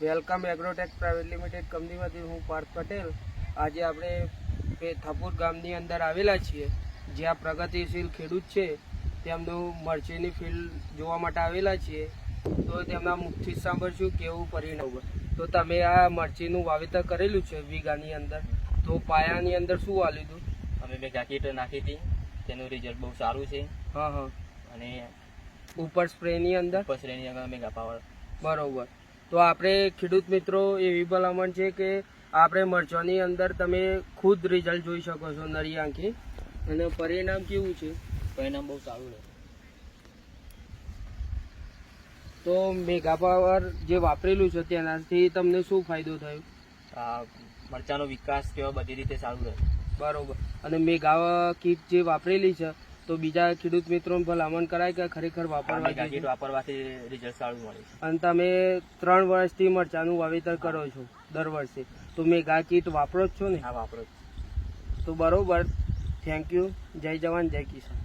Welcome Agrotech private limited કંપનીમાંથી હું પાર્થ પટેલ. આજે આપણે થપુર ગામની અંદર આવેલા છીએ. જ્યાં પ્રગતિશીલ ખેડૂત છે. તેમનું મરચીની ફિલ્ડ જોવા માટે આવેલા છીએ. તો તેમના મુખથી સાંભળશું કેવું પરિણામ તો તમે આ મરચીનું વાવેતર કરેલું છે વીઘાની અંદર. તો પાયાની અંદર શું વાલી હતું? અમે બે જાકીટ નાખી હતી. તેનું રિઝલ્ટ બહુ સારું છે. હા હા. અને ઉપર સ્પ્રેની અંદર? ઉપર સ્પ્રેની અંદર મેગા પાવર બરોબર. તો આપણે ખેડૂત મિત્રો એવી ભલામણ છે કે આપણે મરચાની અંદર તમે ખુદ રિઝલ્ટ જોઈ શકો છો નરી આંખે. અને પરિણામ કેવું છે? પરિણામ બહુ સારું રહે. તો મેગા પાવર જે વાપરેલું છે તેનાથી તમને શું ફાયદો થયો? મરચાનો વિકાસ કેવો બધી રીતે સારું રહે. બરોબર. અને મેગા કીટ જે વાપરેલી છે તો બીજા ખેડૂત મિત્રો ભલામણ કરાય કે ખરેખર વાપરવા? વાપરવાથી રિઝલ્ટ સારું મળે છે. અને તમે ત્રણ વર્ષથી મરચાનું વાવેતર કરો છો દર વર્ષે. તો મેગા કીટ વાપરો જ છો ને? હા વાપરો તો બરોબર. થેન્ક યુ જય જવાન જય કિસાન.